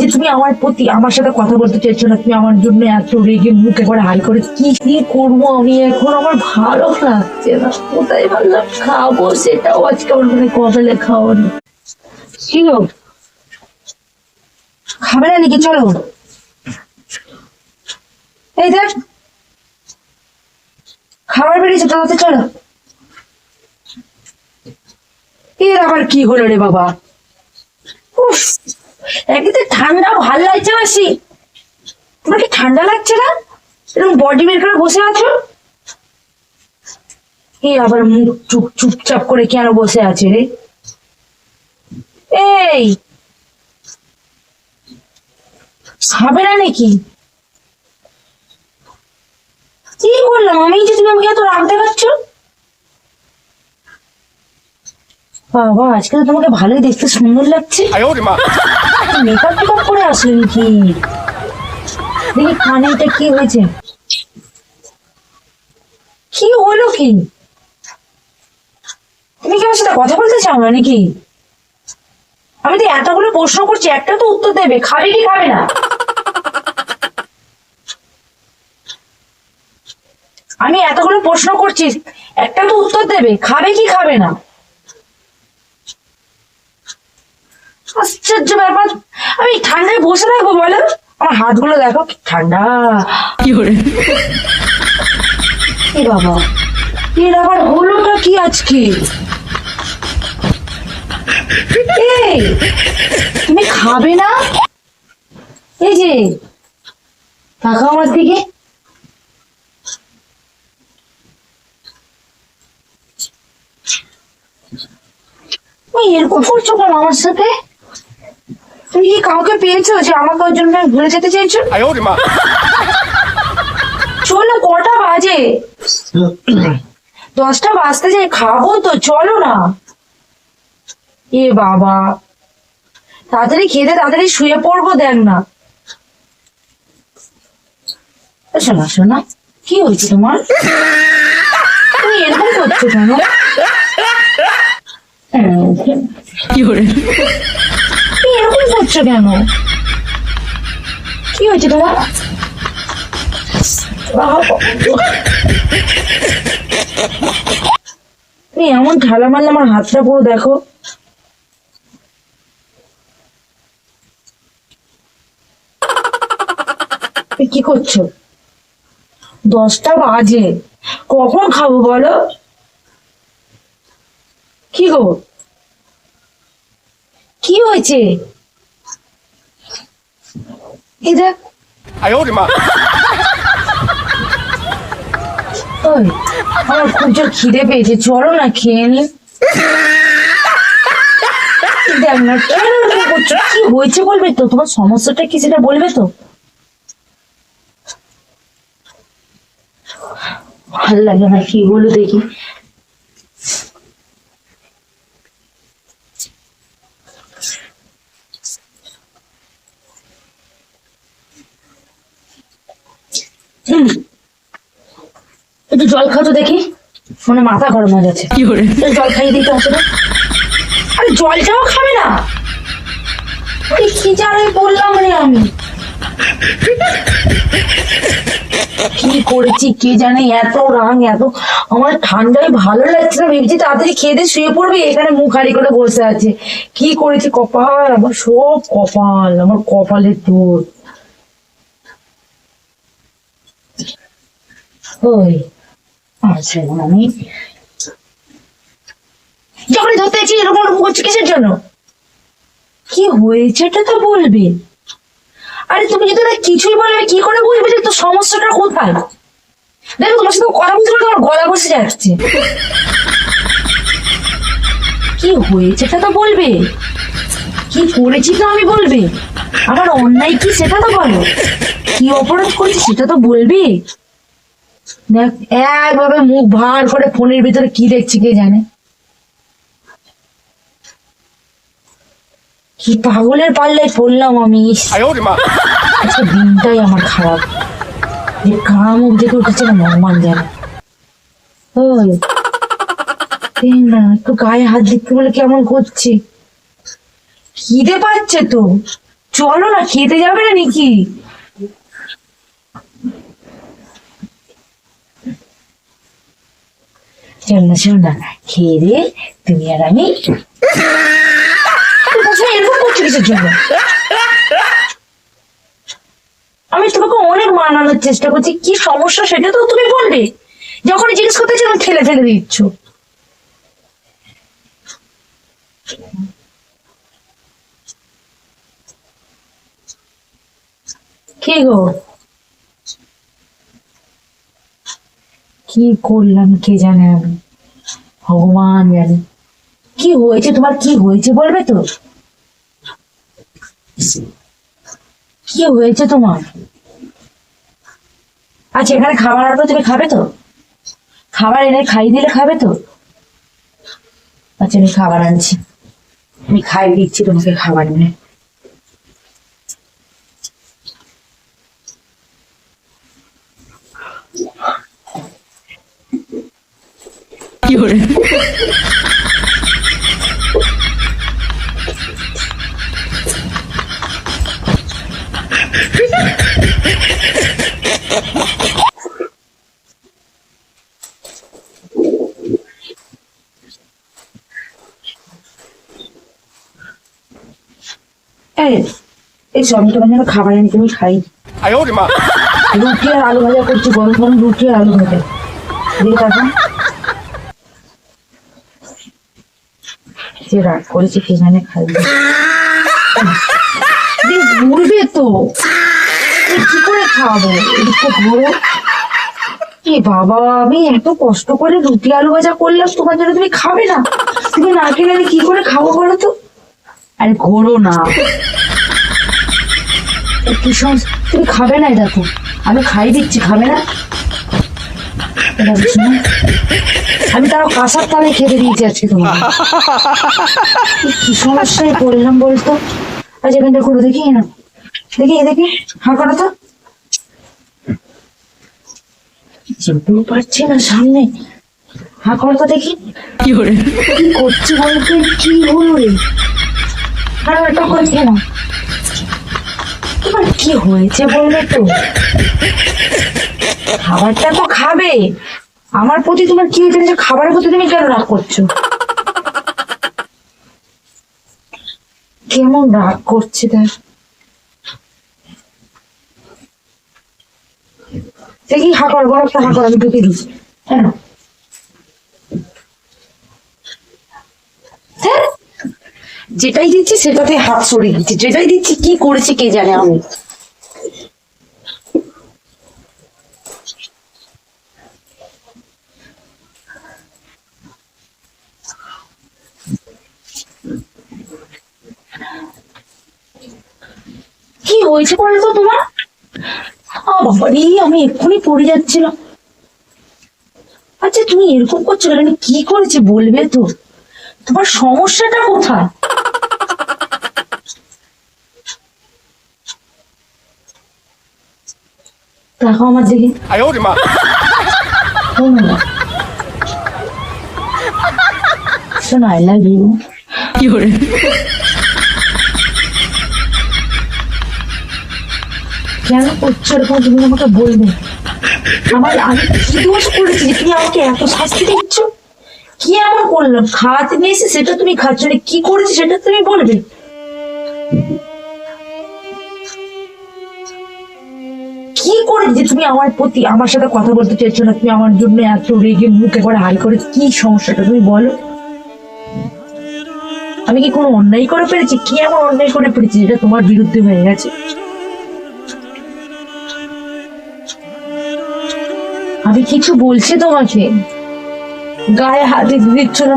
যে তুমি আমার প্রতি আমার সাথে কথা বলতে চাইছো না, তুমি আমার জন্য এত রেগে মুখ একবার হাই করে কি কি করব আমি এখন? আমার ভালো লাগছে না। কোথায় ভাবলাম খাব সেটাও আজকে আমার মনে কবেলে খাওয়ানো। কি খাবে না নাকি? চলো। এই দেখ। খাবার বেরিয়েছে তাড়াতাড়ি চলো। এর আবার কি হলো রে বাবা? উফ। একদিকে ঠান্ডা ভালো লাগছে বেশি তোমার কি ঠান্ডা লাগছে না? এরকম বডি বের করে বসে আছো? এই আবার মুখ চুপ চুপচাপ করে কেন বসে আছে রে? এই! খাবে না নাকি? কি করলাম? আমি যে তুমি আমাকে এত রাগ দেখাচ্ছ? বাবা আজকে তো তোমাকে ভালোই দেখতে সুন্দর লাগছে। মেকআপ টেকআপ করে আসলেন কি দেখি কানে এটা কি হয়েছে। কি হলো কি? তুমি কি আমার সাথে কথা বলতে চাও না নাকি? আমি তো এতগুলো প্রশ্ন করছি একটা তো উত্তর দেবে। খাবে কি খাবে না? আমি এতগুলো প্রশ্ন করছি একটা তো উত্তর দেবে। খাবে কি খাবে না? আশ্চর্য ব্যাপার। আমি ঠান্ডায় বসে থাকব বলো। আমার হাতগুলো দেখো কি ঠান্ডা। এ বাবা এর আবার হলোটা কি আজকে? এই তুমি খাবে না? এই যে তাকাও আমার দিকে। এরকম করছ কেন আমার সাথে? তুমি কি কাউকে পেয়েছ যে আমাকে ওর জন্য ভুলে যেতে চাইছো? চলো কটা বাজে? দশটা বাজতে যাই খাব তো চলো না। এ বাবা তাড়াতাড়ি খেতে তাড়াতাড়ি শুয়ে পড়ব দেখ না। শোনা শোনা কি হয়েছে তোমার? তুমি এরকম করছ কেন? কি এরকম করছ কেন? কি হয়েছে তোমার? তুমি এমন ঠালা মারলে আমার হাতটা পুরো দেখো। কি করছ? দশটা বাজে। কখন খাব বলো? কি গো? কি হয়েছে? এই দেখ। আয় ওরে মা। ওই আমার খুব খিদে পেয়েছে। চলো না খেয়ে নি। দেখ না কেন করছ? কি হয়েছে বলবে তো? তোমার সমস্যাটা কি সেটা বলবে তো? ভালো লাগে না কি বলো দেখি। মনে মাথা গরম হয়ে যাচ্ছে। একটু জল খাইয়ে দিতে হবে না। আরে জলটাও খাবে না। আরে কি জানাই বললাম রে আমি। কি করেছি কে জানে এত রাং এত আমার ঠান্ডায় ভালো লাগছে না ভেবেছি তাড়াতাড়ি খেয়ে দিয়ে শুয়ে পড়বি এখানে মুখ হারি করে বসে আছে। কি করেছি কপাল আমার সব কপাল আমার কপালের দূর ওই। আমি যখনই ধরতে যাচ্ছি, এরকম করছি কিসের জন্য? কি হয়েছে এটা তো বলবে। আরে, তুমি যদি না কিছুই বলবে কি করে বুঝবে যে তোর সমস্যাটা কোথায়? দেখো, তোমার সাথে কথা বলতে আমার গলা বসে যাচ্ছে। কি হয়েছে এটা তো বলবে? কি করেছি তো আমি বলবে? আবার অন্যায় কি সেটা তো বলো। কি অপরাধ করেছি সেটা তো বলবি? একভাবে মুখ ভার করে ফোনের ভিতরে কি দেখছি কে জানে? কি পাগলের পাল্লায় পড়লাম আমি? আচ্ছা দিনটাই আমার খারাপ। যে দেখে উঠেছে না না একটু গায়ে হাত দিতে বলে কেমন করছে? খিদে পাচ্ছে তো। চলো না খেতে যাবে না নাকি? চল না চল না আমি তোমাকে অনেক মানানোর চেষ্টা করছি। কি সমস্যা সেটা তো তুমি বলবে যখন জিজ্ঞেস করতে তুমি ঠেলে ঠেলে দিচ্ছ। কি গো? কি করলাম কে জানে আমি? ভগবান জানে। কি হয়েছে? তোমার কি হয়েছে বলবে তো? কি হয়েছে তোমার? আচ্ছা এখানে খাবার আসবে তুমি খাবে তো? খাবার এনে খাই দিলে খাবে তো? আচ্ছা আমি খাবার আনছি। আমি খাই দিচ্ছি তোমাকে খাবার এনে। করে এই সবটা যেন খাবার এনে তুমি খাই রুটি আর আলু ভাজা করছি গরম গরম রুটি আর আলু ভাজা। দিয়ে জানে খাই ঘুরবে তো। কি করে এদিকে বাবা, আমি এত কষ্ট করে রুটি আলু ভাজা করলাম, তোমার জন্য তুমি খাবে না। তুমি না খেলে আমি কি করে খাব বলো তো? আরে ঘোরো না। তুমি খাবে না এটা তো আমি খাই দিচ্ছি, খাবে না? আমি তারও কাঁসার তালে খেতে দিয়েছি আজকে তোমার কি সমস্যায় পড়লাম বলতো? আজ এখানটা করে দেখি না? দেখি দেখি হা করো তো। পারছি না সামনে। হা করো তো দেখি। কি করছি বলতো? কি হলো রে? আর এটা করে কেন তোমার কি হয়েছে বলবে তো? খাবারটা তো খাবে। আমার প্রতি তোমার কি হয়েছে? যে খাবারের প্রতি তুমি কেন রাগ করছ? কেমন রাগ করছে তার দেখি হাকর বরফটা হাকর আমি ঢুকে দিচ্ছি। কেন যেটাই দিচ্ছি সেটাতে হাত সরিয়ে দিচ্ছি। যেটাই দিচ্ছি, কি করেছি কে জানে আমি? কি হয়েছে বলতো তোমার? বাবারি আমি এক্ষুনি পড়ে যাচ্ছিলাম। আচ্ছা তুমি এরকম করছ কি করেছি বলবে তো? তোমার সমস্যাটা কোথায়? তাকাও আমার দিকে। শোনো আই লাভ ইউ কি করে কেন করছ এরকম? তুমি আমাকে বলবে। আমার আমি দোষ করেছি তুমি আমাকে এত শাস্তি দিচ্ছ? কি আমার করলাম খাওয়াতে নিয়ে এসে সেটা তুমি খাচ্ছ? না কি করেছি সেটা তুমি বলবে? যে তুমি আমার প্রতি আমার সাথে কথা বলতে চাইছো না, তুমি আমার জন্য এত রেগে মুখে করে হাই করে, কি সমস্যাটা তুমি বলো? আমি কি কোনো অন্যায় করে পেরেছি? কি এমন অন্যায় করে পেরেছি যেটা তোমার বিরুদ্ধে হয়ে গেছে? আমি কিছু বলছি তোমাকে। গায়ে হাত দিচ্ছ না?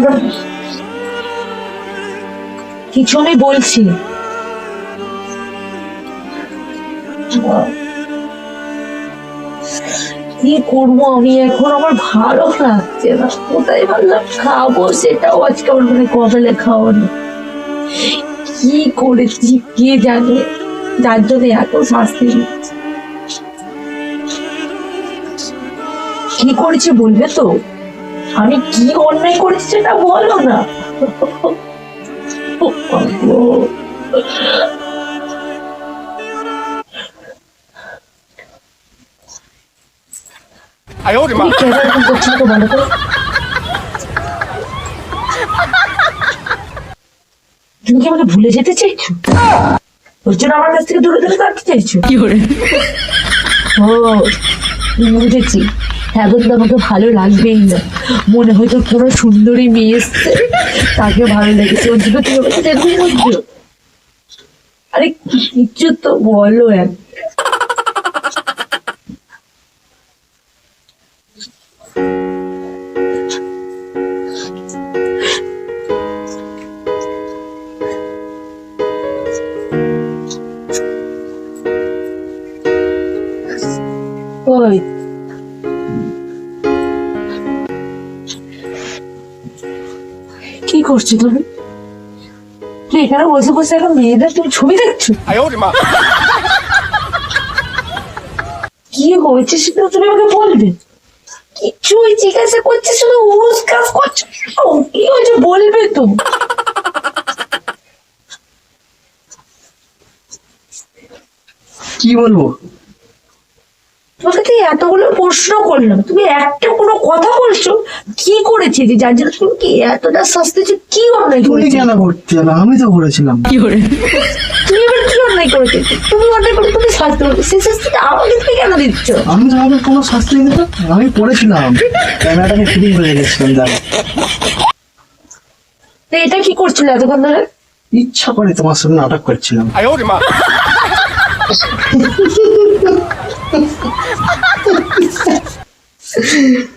কিছু আমি বলছি। কি করব আমি? এখন আমার ভালো লাগছে না। কোথায় ভাবলাম খাব সেটাও আজকে আমার মনে কপালে খাওয়ানো কি করেছি কে জানে? যার জন্য এত শাস্তি দিচ্ছে কি করেছি বলবে তো? আমি কি অন্যায় করেছি সেটা বলো না। 哎呦我的妈！ তুমি কেন এরকম করছো তো বলো তো তুমি কি আমাকে ভুলে যেতে চাইছো ওর জন্য আমার কাছ থেকে দূরে দূরে থাকতে চাইছো ও বুঝেছি এখন তো আমাকে ভালো লাগবেই না মনে হয় তোর কোনো সুন্দরী মেয়ে এসছে তাকে ভালো লেগেছে ওর জন্য তুমি আমাকে যেতে বলছো আরে কিছু তো বলো এক Oi. কি করছ তুমি? এখানে বসে বসে একটা মেয়েদের তুমি ছবি দেখছ? কি হয়েছে সেটা তুমি আমাকে বলবে। কিছুই জিজ্ঞাসা করছে শুধু উস কাজ করছ। কি হয়েছে বলবে তো? কি বলব? তোমাকে তো এতগুলো প্রশ্ন করলাম। তুমি একটা কোনো কথা বলছো কি করেছে যে যার জন্য তুমি কি এতটা শাস্তি হচ্ছে? কি অন্যায় তুমি কেন করতে যাবে আমি তো করেছিলাম। তুমি এবার কি অন্যায় করেছে তুমি অন্যায় করে তুমি শাস্তি করবে সেই শাস্তিটা আমাকে তুমি কেন দিচ্ছ? আমি তো আমাকে কোনো শাস্তি দিতে আমি পড়েছিলাম ক্যামেরাটাকে ফিটিং করে গেছিলাম দেখ এটা কি করছিল এতক্ষণ ধরে? ইচ্ছা করে তোমার সাথে নাটক করছিলাম। Ha ha ha ha!